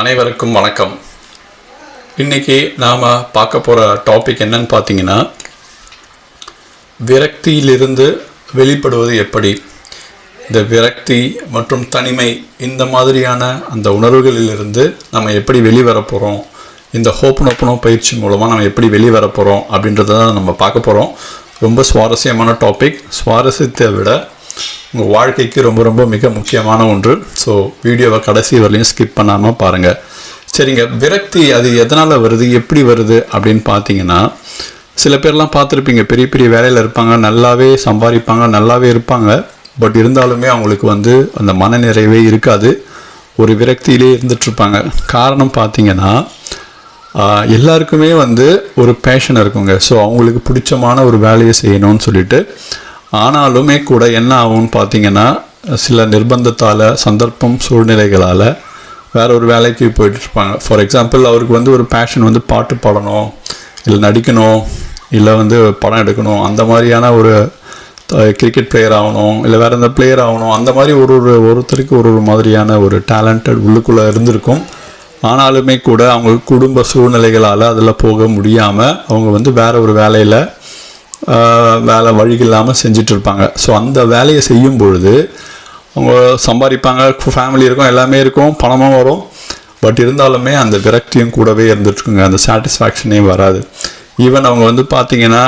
அனைவருக்கும் வணக்கம். இன்னைக்கு நாம் பார்க்க போகிற டாபிக் என்னன்னு பார்த்தீங்கன்னா விரக்தியிலிருந்து வெளிப்படுவது எப்படி? இந்த விரக்தி மற்றும் தனிமை இந்த மாதிரியான அந்த உணர்வுகளிலிருந்து நம்ம எப்படி வெளிவர போகிறோம் இந்த ஹோப்பனோப்பனோ பயிற்சி மூலமாக நம்ம எப்படி வெளிவர போகிறோம் அப்படின்றத தான் நம்ம பார்க்க போகிறோம் ரொம்ப சுவாரஸ்யமான டாபிக் சுவாரஸ்யத்தை விட உங்கள் வாழ்க்கைக்கு ரொம்ப ரொம்ப மிக முக்கியமான ஒன்று. ஸோ வீடியோவை கடைசி வரலையும் ஸ்கிப் பண்ணாமல் பாருங்கள் சரிங்க விரக்தி அது எதனால் வருது எப்படி வருது அப்படின்னு பார்த்தீங்கன்னா சில பேர்லாம் பார்த்துருப்பீங்க பெரிய பெரிய வேலையில் இருப்பாங்க நல்லாவே சம்பாதிப்பாங்க நல்லாவே இருப்பாங்க. பட் இருந்தாலுமே அவங்களுக்கு வந்து அந்த மனநிறைவே இருக்காது. ஒரு விரக்தியிலே இருந்துகிட்ருப்பாங்க காரணம் பார்த்தீங்கன்னா எல்லாருக்குமே வந்து ஒரு பேஷன் இருக்குங்க. ஸோ அவங்களுக்கு பிடிச்சமான ஒரு வேலையை செய்யணும்னு சொல்லிட்டு ஆனாலுமே கூட என்ன ஆகும்னு பார்த்தீங்கன்னா சில நிர்பந்தத்தால் சந்தர்ப்பம் சூழ்நிலைகளால் வேற ஒரு வேலைக்கு போயிட்டு இருப்பாங்க. ஃபார் எக்ஸாம்பிள் அவருக்கு வந்து ஒரு பேஷன் வந்து பாட்டு பாடணும் இல்லை நடிக்கணும் இல்லை வந்து படம் எடுக்கணும் அந்த மாதிரியான ஒரு கிரிக்கெட் பிளேயர் ஆகணும் இல்லை வேறு எந்த பிளேயர் ஆகணும் அந்த மாதிரி ஒரு ஒரு ஒருத்தருக்கு ஒரு ஒரு மாதிரியான ஒரு டேலண்டட் உள்ளுக்குள்ளே இருந்திருக்கும். ஆனாலுமே கூட அவங்க குடும்ப சூழ்நிலைகளால் அதில் போக முடியாமல் அவங்க வந்து வேற ஒரு வேலையில் வேலை வழி இல்லாமல் செஞ்சுட்டு இருப்பாங்க ஸோ அந்த வேலையை செய்யும் பொழுது அவங்க சம்பாதிப்பாங்க ஃபேமிலி இருக்கும் எல்லாமே இருக்கும் பணமும் வரும். பட் இருந்தாலுமே அந்த விரக்தியும் கூடவே இருந்துட்டுருக்குங்க. அந்த சாட்டிஸ்ஃபேக்ஷனே வராது. ஈவன் அவங்க வந்து பார்த்தீங்கன்னா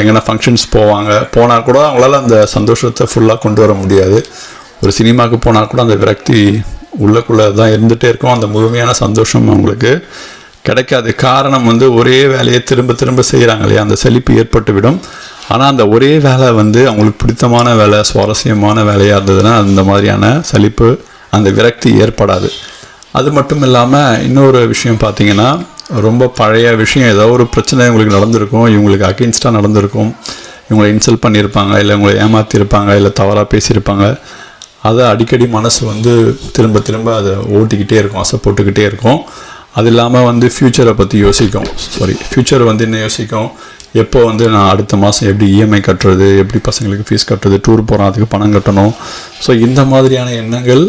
எங்கன்னா ஃபங்க்ஷன்ஸ் போவாங்க. போனால் கூட அவங்களால அந்த சந்தோஷத்தை ஃபுல்லாக கொண்டு வர முடியாது. ஒரு சினிமாவுக்கு போனால் கூட அந்த விரக்தி உள்ளக்குள்ளே தான் இருந்துகிட்டே இருக்கும். அந்த முழுமையான சந்தோஷம் அவங்களுக்கு. கிடைக்காது காரணம் வந்து ஒரே வேலையை திரும்ப திரும்ப செய்கிறாங்க இல்லையா? அந்த செழிப்பு ஏற்பட்டு விடும் ஆனால் அந்த ஒரே வேலை வந்து அவங்களுக்கு பிடித்தமான வேலை சுவாரஸ்யமான வேலையாக இருந்ததுன்னா அந்த மாதிரியான சலிப்பு அந்த விரக்தி ஏற்படாது. அது மட்டும் இல்லாமல் இன்னொரு விஷயம் பார்த்தீங்கன்னா ரொம்ப பழைய விஷயம் ஏதோ ஒரு பிரச்சனை இவங்களுக்கு நடந்திருக்கும் இவங்களுக்கு அகெயின்ஸ்டாக நடந்திருக்கும். இவங்களை இன்சல்ட் பண்ணியிருப்பாங்க இல்லை இவங்களை ஏமாற்றிருப்பாங்க இல்லை தவறாக பேசியிருப்பாங்க. அதை அடிக்கடி மனசு வந்து திரும்ப திரும்ப அதை ஓட்டிக்கிட்டே இருக்கும் அசை போட்டுக்கிட்டே இருக்கும். அது இல்லாமல் வந்து ஃப்யூச்சரை பற்றி யோசிக்கும். சாரி ஃப்யூச்சர் வந்து என்ன யோசிக்கும்? எப்போ வந்து நான் அடுத்த மாதம் எப்படி இஎம்ஐ கட்டுறது எப்படி பசங்களுக்கு ஃபீஸ் கட்டுறது டூர் போகிறோம் அதுக்கு பணம் கட்டணும். ஸோ இந்த மாதிரியான எண்ணங்கள்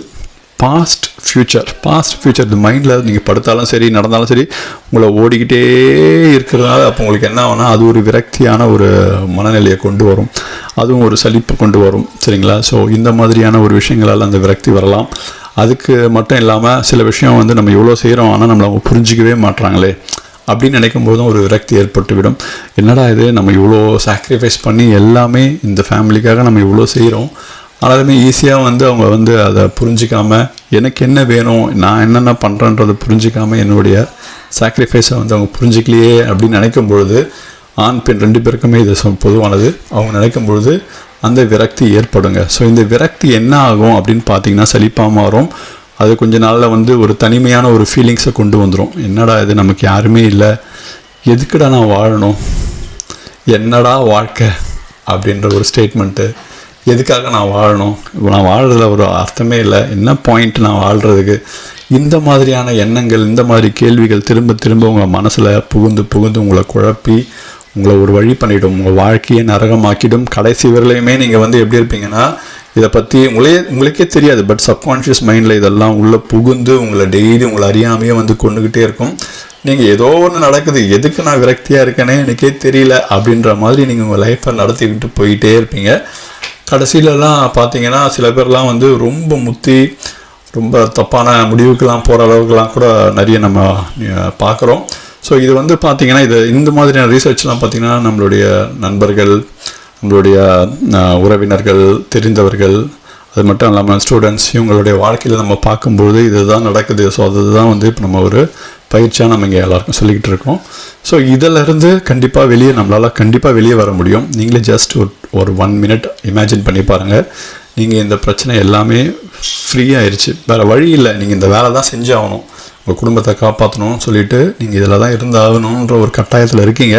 பாஸ்ட் ஃப்யூச்சர் பாஸ்ட் ஃப்யூச்சர் இந்த மைண்டில் நீங்கள் படுத்தாலும் சரி நடந்தாலும் சரி உங்களை ஓடிக்கிட்டே இருக்கிறதுனால அப்போ உங்களுக்கு என்ன ஆகுனா அது ஒரு விரக்தியான ஒரு மனநிலையை கொண்டு வரும். அதுவும் ஒரு சலிப்பு கொண்டு வரும். சரிங்களா? ஸோ இந்த மாதிரியான ஒரு விஷயங்களால் அந்த விரக்தி வரலாம். அதுக்கு மட்டும் இல்லாமல் சில விஷயம் வந்து நம்ம இவ்வளோ செய்கிறோம் ஆனால் நம்மளை அவங்க புரிஞ்சிக்கவே மாட்றாங்களே அப்படின்னு நினைக்கும் போதும் ஒரு விரக்தி ஏற்பட்டுவிடும். என்னடா இது? நம்ம இவ்வளோ சாக்ரிஃபைஸ் பண்ணி எல்லாமே இந்த ஃபேமிலிக்காக நம்ம இவ்வளோ செய்கிறோம் ஆனாலுமே ஈஸியாக வந்து அவங்க வந்து அதை புரிஞ்சிக்காமல் எனக்கு என்ன வேணும் நான் என்னென்ன பண்ணுறேன்றதை புரிஞ்சிக்காமல் என்னுடைய சாக்ரிஃபைஸை வந்து அவங்க புரிஞ்சிக்கலையே அப்படின்னு நினைக்கும் பொழுது ஆண் பெண் ரெண்டு பேருக்குமே இது சொ- பொதுவானது. அவங்க நினைக்கும் பொழுது அந்த விரக்தி ஏற்படுங்க. ஸோ இந்த விரக்தி என்ன ஆகும் அப்படின்னு பார்த்தீங்கன்னா சலிப்பாக மாறும். அது கொஞ்ச நாளில் வந்து ஒரு தனிமையான ஒரு ஃபீலிங்ஸை கொண்டு வந்துடும் என்னடா இது? நமக்கு யாருமே இல்லை. எதுக்குடா நான் வாழணும்? என்னடா வாழ்க்கை? அப்படின்ற ஒரு ஸ்டேட்மெண்ட்டு எதுக்காக நான் வாழணும்? இப்போ நான் வாழ்கிறதுல ஒரு அர்த்தமே இல்லை. என்ன பாயிண்ட் நான் வாழ்கிறதுக்கு இந்த மாதிரியான எண்ணங்கள் இந்த மாதிரி கேள்விகள் திரும்ப திரும்ப உங்கள் மனசில் புகுந்து புகுந்து உங்களை குழப்பி உங்களை ஒரு வழி பண்ணிடும் உங்கள் வாழ்க்கையை நரகமாக்கிடும். கடைசி வரலையுமே நீங்கள் வந்து எப்படி இருப்பீங்கன்னா இதை பற்றி உங்களே உங்களுக்கே தெரியாது பட் சப்கான்ஷியஸ் மைண்டில் இதெல்லாம் உள்ளே புகுந்து உங்களை டெய்லி உங்களை அறியாமையே வந்து கொண்டுக்கிட்டே இருக்கும். நீங்கள் ஏதோ ஒன்று நடக்குது எதுக்கு நான் விரக்தியாக இருக்கேனே எனக்கே தெரியல அப்படின்ற மாதிரி நீங்கள் உங்கள் லைஃப்பை நடத்திக்கிட்டு போயிட்டே இருப்பீங்க. கடைசியிலலாம் பார்த்தீங்கன்னா சில பேர்லாம் வந்து ரொம்ப முத்தி ரொம்ப தப்பான முடிவுக்கெலாம் போகிற அளவுக்குலாம் கூட நிறைய நம்ம பார்க்குறோம். ஸோ இது வந்து பார்த்தீங்கன்னா இது இந்த மாதிரியான ரீசர்ச்லாம் பார்த்தீங்கன்னா நம்மளுடைய நண்பர்கள் நம்மளுடைய உறவினர்கள் தெரிந்தவர்கள் அது மட்டும் இல்லாமல் ஸ்டூடெண்ட்ஸ் இவங்களுடைய வாழ்க்கையில் நம்ம பார்க்கும்போது இதுதான் நடக்குது. ஸோ அதுதான் வந்து இப்போ நம்ம ஒரு பயிற்சியாக நம்ம இங்கே எல்லாருக்கும் சொல்லிக்கிட்டு இருக்கோம். ஸோ இதிலிருந்து கண்டிப்பாக வெளியே நம்மளால் கண்டிப்பாக வெளியே வர முடியும். நீங்களே ஜஸ்ட் ஒரு ஒரு ஒன் மினிட் இமேஜின் பண்ணி பாருங்கள் நீங்கள் இந்த பிரச்சனை எல்லாமே ஃப்ரீயாகிடுச்சு வேறு வழி இல்லை. நீங்கள் இந்த வேலை தான் செஞ்சு ஆகணும் உங்கள் குடும்பத்தை காப்பாற்றணும்னு சொல்லிட்டு நீங்கள் இதில் தான் இருந்தாகணுன்ற ஒரு கட்டாயத்தில் இருக்கீங்க.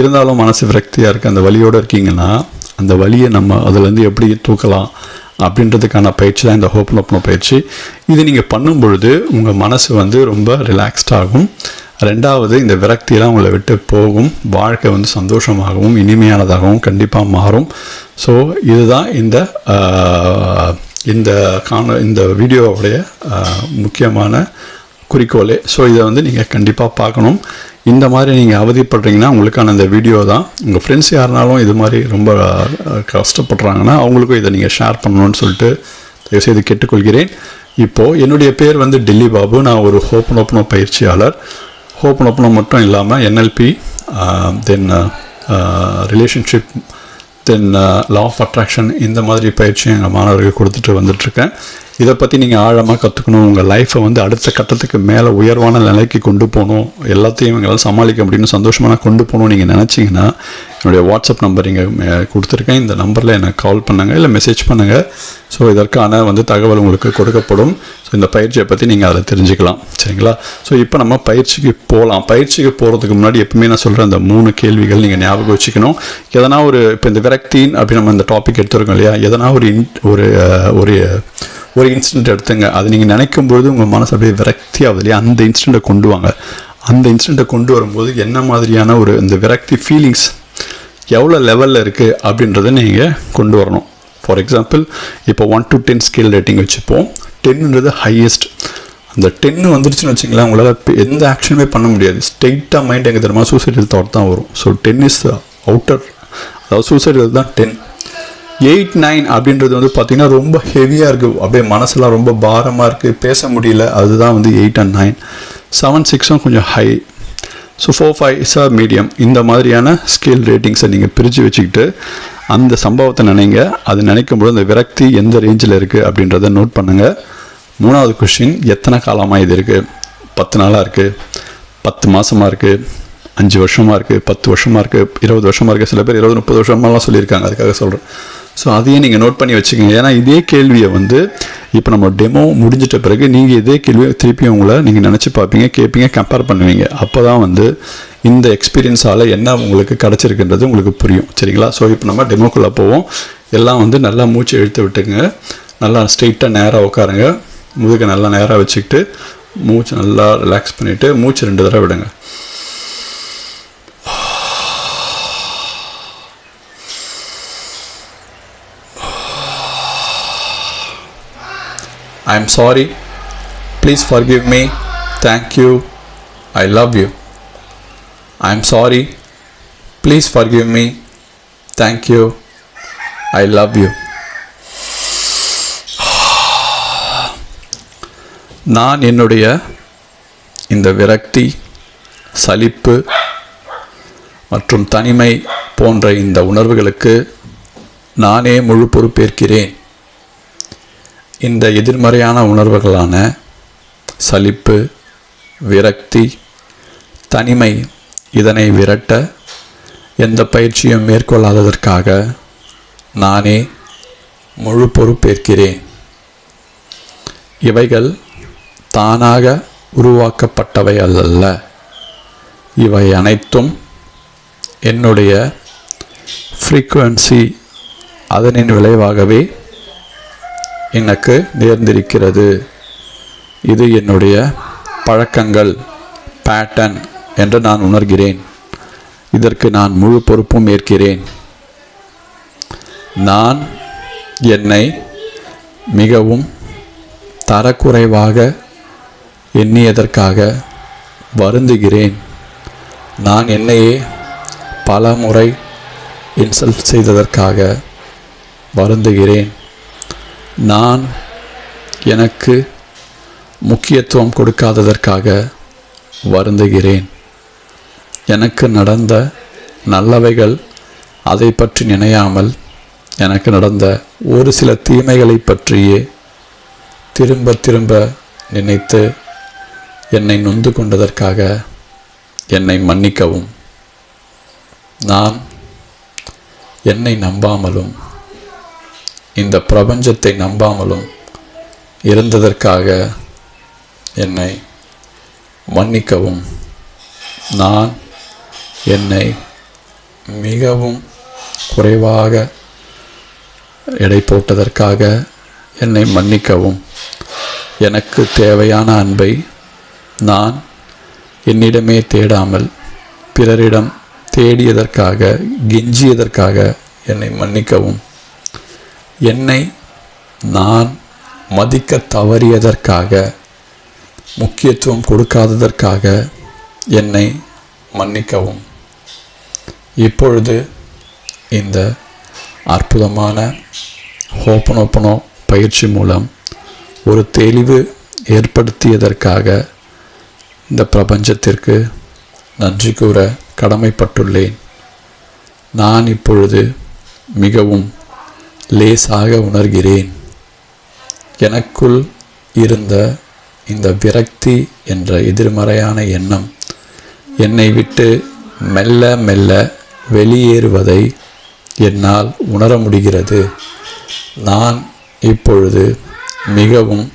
இருந்தாலும் மனசு விரக்தியாக இருக்குது அந்த வழியோடு இருக்கீங்கன்னா அந்த வழியை நம்ம அதுலேருந்து எப்படி தூக்கலாம் அப்படின்றதுக்கான பயிற்சி தான் இந்த ஹோப்னோப்னோ பயிற்சி. இது நீங்கள் பண்ணும் பொழுது உங்கள் மனசு வந்து ரொம்ப ரிலாக்ஸ்டாகும் ரெண்டாவது இந்த விரக்தியெல்லாம் உங்களை விட்டு போகும். வாழ்க்கை வந்து சந்தோஷமாகவும் இனிமையானதாகவும் கண்டிப்பாக மாறும். ஸோ இதுதான் இந்த இந்த காண இந்த வீடியோவுடைய முக்கியமான குறிக்கோளே. ஸோ இதை வந்து நீங்கள் கண்டிப்பாக பார்க்கணும். இந்த மாதிரி நீங்கள் அவதிப்படுறீங்கன்னா உங்களுக்கான அந்த வீடியோ தான். உங்கள் ஃப்ரெண்ட்ஸ் யாருனாலும் இது மாதிரி ரொம்ப கஷ்டப்படுறாங்கன்னா அவங்களுக்கும் இதை நீங்கள் ஷேர் பண்ணணும்னு சொல்லிட்டு தயவுசெய்து கேட்டுக்கொள்கிறேன். இப்போது என்னுடைய பேர் வந்து டெல்லி பாபு. நான் ஒரு ஹோப்பன் ஓப்பனோ பயிற்சியாளர். ஹோப்பன் ஓப்பனோ மட்டும் இல்லாமல் NLP then relationship then law of attraction இந்த மாதிரி பயிற்சியும் எங்கள் மாணவர்களுக்கு கொடுத்துட்டு வந்துட்டுருக்கேன் இதை பற்றி நீங்கள் ஆழமாக கற்றுக்கணும் உங்கள் லைஃப்பை வந்து அடுத்த கட்டத்துக்கு மேலே உயர்வான நிலைக்கு கொண்டு போகணும். எல்லாத்தையும் எங்களால் சமாளிக்க முடியும்னு சந்தோஷமாக கொண்டு போகணும் நீங்கள் நினச்சிங்கன்னா என்னுடைய வாட்ஸ்அப் நம்பர் இங்கே கொடுத்துருக்கேன். இந்த நம்பரில் எனக்கு கால் பண்ணுங்கள் இல்லை மெசேஜ் பண்ணுங்கள் ஸோ இதற்கான வந்து தகவல் உங்களுக்கு கொடுக்கப்படும். ஸோ இந்த பயிற்சியை பற்றி நீங்கள் அதில் தெரிஞ்சுக்கலாம். சரிங்களா? ஸோ இப்போ நம்ம பயிற்சிக்கு போகலாம் பயிற்சிக்கு போகிறதுக்கு முன்னாடி எப்பவுமே நான் சொல்கிற அந்த மூணு கேள்விகள் நீங்கள் ஞாபகம் வச்சுக்கணும். எதனா ஒரு இப்போ இந்த விரக்தின் அப்படி நம்ம இந்த டாபிக் எடுத்துருக்கோம் இல்லையா? எதனா ஒரு இன் ஒரு ஒரு ஒரு இன்சிடென்ட் எடுத்துங்க. அது நீங்கள் நினைக்கும் பொழுது உங்கள் மனசு அப்படியே விரக்தி ஆகுது இல்லையா? அந்த இன்சிடெண்ட்டை கொண்டு வாங்க. அந்த இன்சிடெண்ட்டை கொண்டு வரும்போது என்ன மாதிரியான ஒரு இந்த விரக்தி ஃபீலிங்ஸ் எவ்வளோ லெவலில் இருக்குது அப்படின்றத நீங்கள் கொண்டு வரணும். ஃபார் எக்ஸாம்பிள் இப்போ one to ten scale rating வச்சுப்போம். டென்னுன்றது ஹையஸ்ட் அந்த டென்னு வந்துருச்சுன்னு வச்சுங்களேன் உங்களால் எந்த ஆக்ஷனுமே பண்ண முடியாது. ஸ்ட்ரெயிட்டாக மைண்ட் எங்கே தெரியுமா? சூசைடல் தாட் தான் வரும். ஸோ டென் இஸ் அவுட்டர் அதாவது சூசைடல் தான் டென் எயிட் நைன் அப்படின்றது வந்து பார்த்திங்கன்னா ரொம்ப ஹெவியாக இருக்குது அப்படியே மனசுலாம் ரொம்ப பாரமாக இருக்குது பேச முடியல. அதுதான் வந்து எயிட் அண்ட் நைன் செவன் சிக்ஸும் கொஞ்சம் high so four five is medium இந்த மாதிரியான ஸ்கேல் ரேட்டிங்ஸை நீங்கள் பிரித்து வச்சுக்கிட்டு அந்த சம்பவத்தை நினைங்க. அது நினைக்கும் போது அந்த விரக்தி எந்த ரேஞ்சில் இருக்குது அப்படின்றத நோட் பண்ணுங்கள் மூணாவது கொஷின் எத்தனை காலமாக இது இருக்குது பத்து நாளாக இருக்குது பத்து மாதமாக இருக்குது அஞ்சு வருஷமாக இருக்குது பத்து வருஷமாக இருக்குது இருபது வருஷமாக இருக்குது சில பேர் இருபது முப்பது வருஷமாலாம் சொல்லியிருக்காங்க. அதுக்காக சொல்கிறேன் ஸோ அதையும் நீங்கள் நோட் பண்ணி வச்சுக்கோங்க. ஏன்னா இதே கேள்வியை வந்து இப்போ நம்ம டெமோ முடிஞ்சிட்ட பிறகு நீங்கள் இதே கேள்வியை திருப்பி உங்களை நீங்கள் நினச்சி பார்ப்பீங்க கேட்பீங்க கம்பேர் பண்ணுவீங்க. அப்போ தான் வந்து இந்த எக்ஸ்பீரியன்ஸால் என்ன உங்களுக்கு கிடச்சிருக்குன்றது உங்களுக்கு புரியும். சரிங்களா? ஸோ இப்போ நம்ம டெமோக்குள்ளே போவோம். எல்லாம் வந்து நல்லா மூச்சு இழுத்து விட்டுங்க. நல்லா ஸ்ட்ரெயிட்டாக நேராக உட்காருங்க. முதுகை நல்லா நேராக வச்சுக்கிட்டு மூச்சு நல்லா ரிலாக்ஸ் பண்ணிவிட்டு மூச்சு ரெண்டு தடவை விடுங்க. I'm sorry please for forgive me thank you I love you I'm sorry please for forgive me thank you I love you நான் என்னுடைய இந்த விரக்தி சலிப்பு மற்றும் தனிமை போன்ற இந்த உணர்வுகளுக்கு நானே முழு பொறுப்பேற்கிறேன் இந்த எதிர்மறையான உணர்வுகளான சலிப்பு விரக்தி தனிமை இதனை விரட்ட எந்த பயிற்சியும் மேற்கொள்ளாததற்காக நானே முழு பொறுப்பேற்கிறேன். இவைகள் தானாக உருவாக்கப்பட்டவை அல்ல இவை அனைத்தும் என்னுடைய ஃப்ரீக்குவன்சி அதனின் விளைவாகவே எனக்கு நேர்ந்திருக்கிறது. இது என்னுடைய பழக்கங்கள் பேட்டர்ன் என்று நான் உணர்கிறேன். இதற்கு நான் முழு பொறுப்பும் ஏற்கிறேன். நான் என்னை மிகவும் தரக்குறைவாக எண்ணியதற்காக வருந்துகிறேன். நான் என்னையே பல முறை இன்சல்ட் செய்ததற்காக வருந்துகிறேன். நான் எனக்கு முக்கியத்துவம் கொடுக்காததற்காக வருந்துகிறேன். எனக்கு நடந்த நல்லவைகள் அதை பற்றி நினையாமல் எனக்கு நடந்த ஒரு சில தீமைகளை பற்றியே திரும்ப திரும்ப நினைத்து என்னை நொந்து கொண்டதற்காக என்னை மன்னிக்கவும். நான் என்னை நம்பாமலும் இந்த பிரபஞ்சத்தை நம்பாமலும் இருந்ததற்காக என்னை மன்னிக்கவும். நான் என்னை மிகவும் குறைவாக எடை போட்டதற்காக என்னை மன்னிக்கவும். எனக்கு தேவையான அன்பை நான் என்னிடமே தேடாமல் பிறரிடம் தேடியதற்காக கெஞ்சியதற்காக என்னை மன்னிக்கவும். என்னை நான் மதிக்க தவறியதற்காக முக்கியத்துவம் கொடுக்காததற்காக என்னை மன்னிக்கவும். இப்பொழுது இந்த அற்புதமான ஹோப்பனோப்பனோ பயிற்சி மூலம் ஒரு தெளிவு ஏற்படுத்தியதற்காக இந்த பிரபஞ்சத்திற்கு நன்றி கூற கடமைப்பட்டுள்ளேன். நான் இப்பொழுது மிகவும் லேசாக உணர்கிறேன். எனக்குள் இருந்த இந்த விரக்தி என்ற எதிர்மறையான எண்ணம் என்னை விட்டு மெல்ல மெல்ல வெளியேறுவதை என்னால் உணர முடிகிறது. நான் இப்பொழுது மிகவும்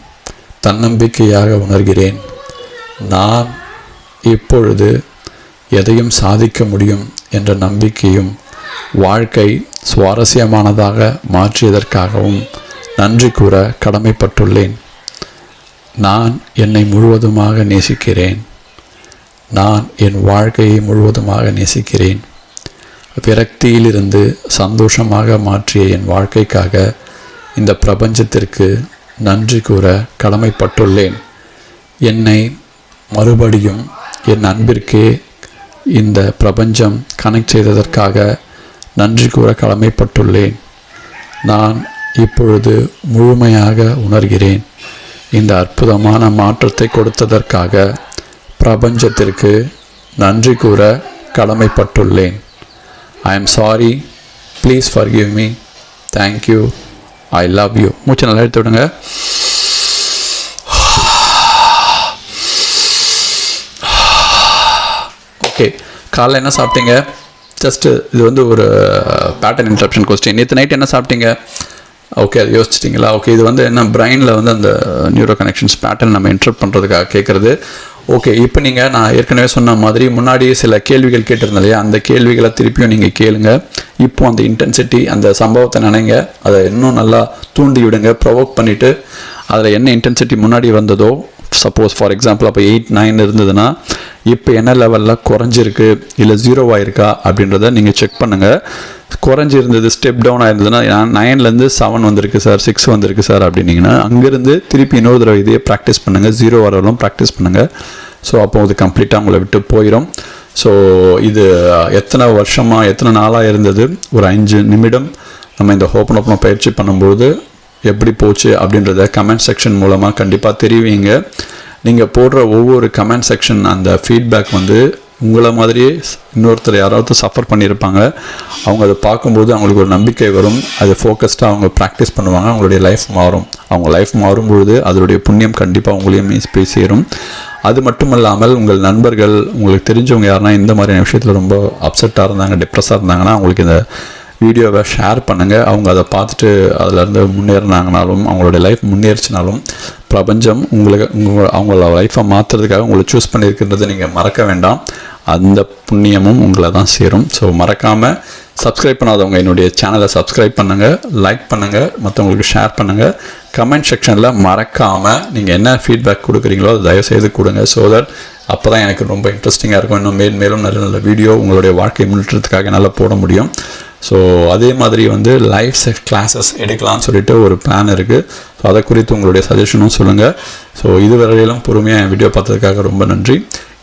தன்னம்பிக்கையாக உணர்கிறேன். நான் இப்பொழுது எதையும் சாதிக்க முடியும் என்ற நம்பிக்கையும் வாழ்க்கை சுவாரஸ்யமானதாக மாற்றியதற்காகவும் நன்றி கூற கடமைப்பட்டுள்ளேன். நான் என்னை முழுவதுமாக நேசிக்கிறேன். நான் என் வாழ்க்கையை முழுவதுமாக நேசிக்கிறேன். விரக்தியிலிருந்து சந்தோஷமாக மாற்றிய என் வாழ்க்கைக்காக இந்த பிரபஞ்சத்திற்கு நன்றி கூற கடமைப்பட்டுள்ளேன். என்னை மறுபடியும் என் அன்பிற்கே இந்த பிரபஞ்சம் கனெக்ட் செய்ததற்காக நன்றி கூற கடமைப்பட்டுள்ளேன். நான் இப்பொழுது முழுமையாக உணர்கிறேன். இந்த அற்புதமான மாற்றத்தை கொடுத்ததற்காக பிரபஞ்சத்திற்கு நன்றி கூற கடமைப்பட்டுள்ளேன். I'm sorry please forgive me thank you I love you மூச்சு நல்லா எடுத்து விடுங்க. ஓகே காலைல என்ன சாப்பிட்டீங்க? ஜஸ்ட்டு uh, இது வந்து ஒரு பேட்டர்ன் இன்ட்ரப்ஷன் கொஸ்டின் நேற்று நைட் என்ன சாப்பிட்டீங்க? ஓகே அது யோசிச்சிட்டிங்களா? ஓகே இது வந்து என்ன பிரெயினில் வந்து அந்த நியூரோ கனெக்ஷன்ஸ் பேட்டர்ன் நம்ம இன்டர்ப்ட் பண்ணுறதுக்காக கேட்குறது ஓகே இப்போ நீங்கள் நான் ஏற்கனவே சொன்ன மாதிரி முன்னாடி சில கேள்விகள் கேட்டிருந்தேன் இல்லையா? அந்த கேள்விகளை திருப்பியும் நீங்கள் கேளுங்க. இப்போ அந்த இன்டென்சிட்டி அந்த சம்பவத்தை நினைங்க. அதை இன்னும் நல்லா தூண்டி விடுங்க ப்ரொவோக் பண்ணிவிட்டு அதில் என்ன இன்டென்சிட்டி முன்னாடி வந்ததோ சப்போஸ் ஃபார் எக்ஸாம்பிள் அப்போ எயிட் நைன் இருந்ததுன்னா இப்போ என்ன லெவலில் குறைஞ்சிருக்கு இல்லை ஜீரோவாக இருக்கா அப்படின்றத நீங்கள் செக் பண்ணுங்கள் குறைஞ்சிருந்தது ஸ்டெப் டவுன் ஆயிருந்ததுன்னா நைன்லேருந்து செவன் வந்திருக்கு சார் சிக்ஸ் வந்திருக்கு சார் அப்படின்னீங்கன்னா அங்கேருந்து திருப்பி இன்னொரு தடவை இதையே ப்ராக்டிஸ் பண்ணுங்கள் ஜீரோ வரலும் ப்ராக்டிஸ் பண்ணுங்கள் ஸோ அப்போ அது கம்ப்ளீட்டாக உங்களை விட்டு போயிடும் ஸோ இது எத்தனை வருஷமாக எத்தனை நாளாக இருந்தது? ஒரு அஞ்சு நிமிடம் நம்ம இந்த ஓப்பன் ஓப்பன் பயிற்சி பண்ணும்போது எப்படி போச்சு அப்படின்றத கமெண்ட் செக்ஷன் மூலமாக கண்டிப்பாக தெரிவிங்க. நீங்கள் போடுற ஒவ்வொரு கமெண்ட் செக்ஷன் அந்த ஃபீட்பேக் வந்து உங்களை மாதிரியே இன்னொருத்தர் யாராவது சஃபர் பண்ணியிருப்பாங்க அவங்க அதை பார்க்கும்போது அவங்களுக்கு ஒரு நம்பிக்கை வரும். அது ஃபோக்கஸ்டாக அவங்க ப்ராக்டிஸ் பண்ணுவாங்க. அவங்களுடைய லைஃப் மாறும். அவங்க லைஃப் மாறும்பொழுது அதனுடைய புண்ணியம் கண்டிப்பாக உங்களையும் போய் சேரும். அது மட்டும் இல்லாமல் உங்கள் நண்பர்கள் உங்களுக்கு தெரிஞ்சவங்க யாருன்னா இந்த மாதிரியான விஷயத்தில் ரொம்ப அப்செட்டாக இருந்தாங்க டிப்ரெஸ்ஸாக இருந்தாங்கன்னா அவங்களுக்கு இந்த வீடியோவை ஷேர் பண்ணுங்கள் அவங்க அதை பார்த்துட்டு அதிலேருந்து முன்னேறினாங்கனாலும் அவங்களுடைய லைஃப் முன்னேறிச்சினாலும் பிரபஞ்சம் உங்களுக்கு உங்கள் அவங்களோட லைஃப்பை மாற்றுறதுக்காக உங்களை சூஸ் பண்ணியிருக்கின்றதை நீங்கள் மறக்க வேண்டாம். அந்த புண்ணியமும் உங்களை தான் சேரும். ஸோ மறக்காமல் சப்ஸ்கிரைப் பண்ணாதவங்க என்னுடைய சேனலை சப்ஸ்கிரைப் பண்ணுங்கள் லைக் பண்ணுங்கள் மற்றவங்களுக்கு ஷேர் பண்ணுங்கள் கமெண்ட் செக்ஷனில் மறக்காமல் நீங்கள் என்ன ஃபீட்பேக் கொடுக்குறீங்களோ அதை தயவுசெய்து கொடுங்க. ஸோ தட் அப்போ தான் எனக்கு ரொம்ப இன்ட்ரெஸ்டிங்காக இருக்கும். இன்னும் மேல் மேலும் நல்ல நல்ல வீடியோ உங்களுடைய வாழ்க்கை முன்னேற்றத்துக்காக நல்லா போட முடியும். ஸோ அதே மாதிரி வந்து லைஃப் செஃப் கிளாஸஸ் எடுக்கலாம்னு சொல்லிட்டு ஒரு பிளான் இருக்குது ஸோ அதை குறித்து உங்களுடைய சஜஷனும் சொல்லுங்கள் ஸோ இதுவரையிலும் பொறுமையாக என் வீடியோ பார்த்ததுக்காக ரொம்ப நன்றி.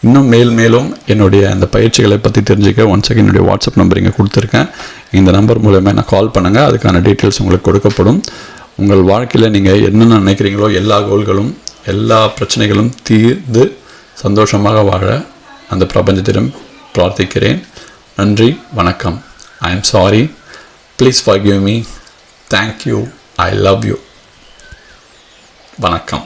இன்னும் மேல் மேலும் என்னுடைய அந்த பயிற்சிகளை பற்றி தெரிஞ்சுக்க ஒன் செகண்ட் என்னுடைய வாட்ஸ்அப் நம்பர் இங்கே கொடுத்துருக்கேன். இந்த நம்பர் மூலயமா நான் கால் பண்ணுங்கள் அதுக்கான டீட்டெயில்ஸ் உங்களுக்கு கொடுக்கப்படும். உங்கள் வாழ்க்கையில் நீங்கள் என்னென்ன நினைக்கிறீங்களோ எல்லா கோல்களும் எல்லா பிரச்சனைகளும் தீர்ந்து சந்தோஷமாக வாழ அந்த பிரபஞ்சத்திடம் பிரார்த்திக்கிறேன். நன்றி வணக்கம். I am sorry please forgive me thank you I love you வணக்கம்